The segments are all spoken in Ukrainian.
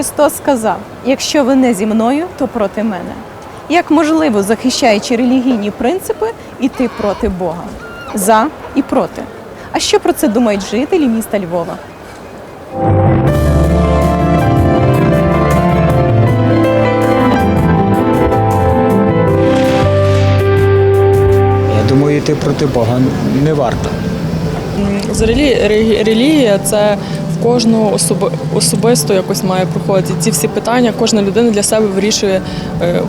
Христос сказав: якщо ви не зі мною, то проти мене. Як можливо, захищаючи релігійні принципи, іти проти Бога? За і проти. А що про це думають жителі міста Львова? Я думаю, йти проти Бога не варто. Взагалі релігія це кожного особи, особисто якось має проходити. Ці всі питання кожна людина для себе вирішує е,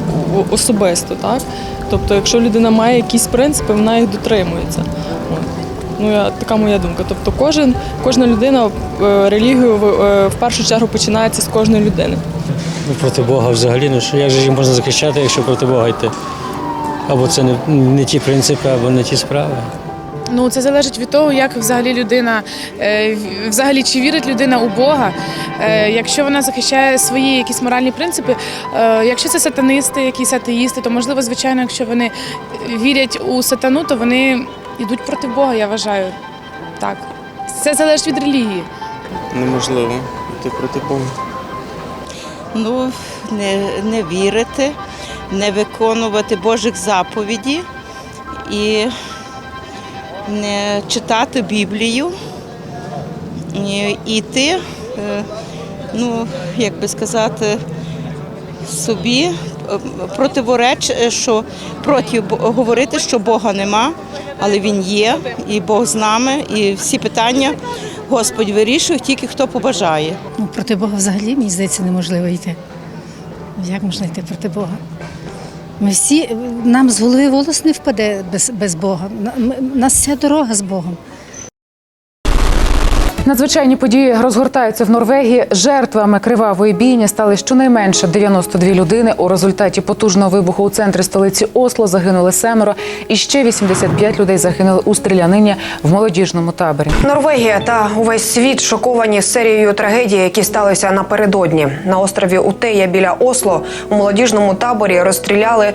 особисто. Так? Тобто, якщо людина має якісь принципи, вона їх дотримується. Ну, я, така моя думка. Тобто кожен, кожна людина е, релігію в, е, в першу чергу починається з кожної людини. Ну, проти Бога взагалі, ну що як же їх можна захищати, якщо проти Бога йти? Або це не, не ті принципи, або не ті справи. Ну, це залежить від того, як взагалі людина, е, взагалі чи вірить людина у Бога. Е, Якщо вона захищає свої якісь моральні принципи, е, якщо це сатанисти, якісь атеїсти, то можливо, звичайно, якщо вони вірять у сатану, то вони йдуть проти Бога, я вважаю. Так. Це залежить від релігії. Неможливо йти проти Бога. ну, не, не вірити, не виконувати Божих заповіді і читати Біблію, і йти, е, ну, як би сказати, собі е, противореч, е, що проти говорити, що Бога нема, але Він є, і Бог з нами, і всі питання Господь вирішує, тільки хто побажає. Ну, проти Бога взагалі, мені здається, неможливо йти. Як можна йти проти Бога? Ми всі, нам з голови волос не впаде без, без Бога. Нас вся дорога з Богом. Надзвичайні події розгортаються в Норвегії. Жертвами кривавої бійні стали щонайменше 92 людини. У результаті потужного вибуху у центрі столиці Осло загинули семеро, і ще 85 людей загинули у стрілянині в молодіжному таборі. Норвегія та увесь світ шоковані серією трагедій, які сталися напередодні. На острові Утея біля Осло у молодіжному таборі розстріляли.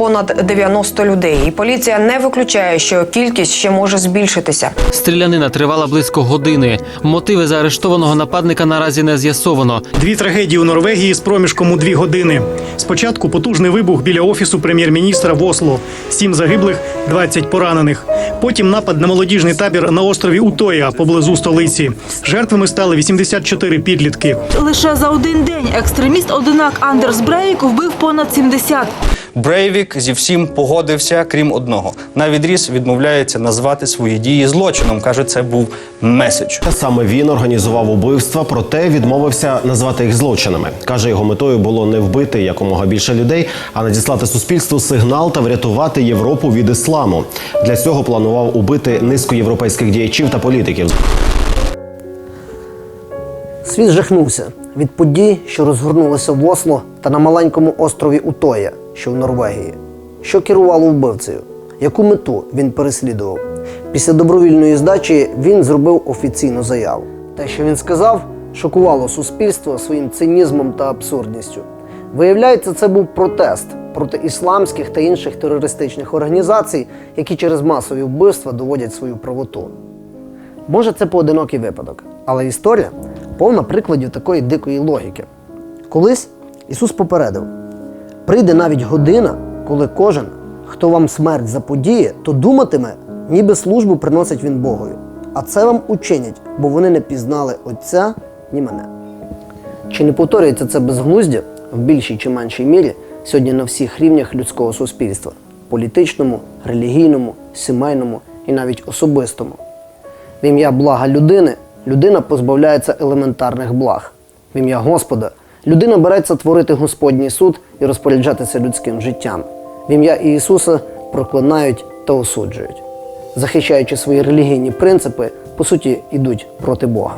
Понад 90 людей, і поліція не виключає, що кількість ще може збільшитися. Стрілянина тривала близько години. Мотиви заарештованого нападника наразі не з'ясовано. Дві трагедії у Норвегії з проміжком у дві години. Спочатку потужний вибух біля офісу прем'єр-міністра в Осло. Сім загиблих, 20 поранених. Потім напад на молодіжний табір на острові Утоя поблизу столиці. Жертвами стали 84 підлітки. Лише за один день екстреміст одинак Андерс Брейвік вбив понад 70. Брейвік зі всім погодився, крім одного. На відріз відмовляється назвати свої дії злочином. каже, це був меседж. Саме він організував убивства, проте відмовився назвати їх злочинами. Каже, його метою було не вбити якомога більше людей, а надіслати суспільству сигнал та врятувати Європу від ісламу. Для цього планував убити низку європейських діячів та політиків. Світ жахнувся від подій, що розгорнулися в Осло та на маленькому острові Утоя, що в Норвегії. Що керувало вбивцею? Яку мету він переслідував? Після добровільної здачі він зробив офіційну заяву. Те, що він сказав, шокувало суспільство своїм цинізмом та абсурдністю. Виявляється, це був протест проти ісламських та інших терористичних організацій, які через масові вбивства доводять свою правоту. Може, це поодинокий випадок, але історія повна прикладів такої дикої логіки. Колись Ісус попередив: прийде навіть година, коли кожен, хто вам смерть заподіє, то думатиме, ніби службу приносить він Богові. А це вам учинять, бо вони не пізнали Отця ні мене. Чи не повторюється це безглуздя в більшій чи меншій мірі сьогодні на всіх рівнях людського суспільства політичному, релігійному, сімейному і навіть особистому? В ім'я блага людини людина позбавляється елементарних благ. В ім'я Господа людина береться творити Господній суд і розпоряджатися людським життям. В ім'я Ісуса проклинають та осуджують. Захищаючи свої релігійні принципи, по суті, йдуть проти Бога.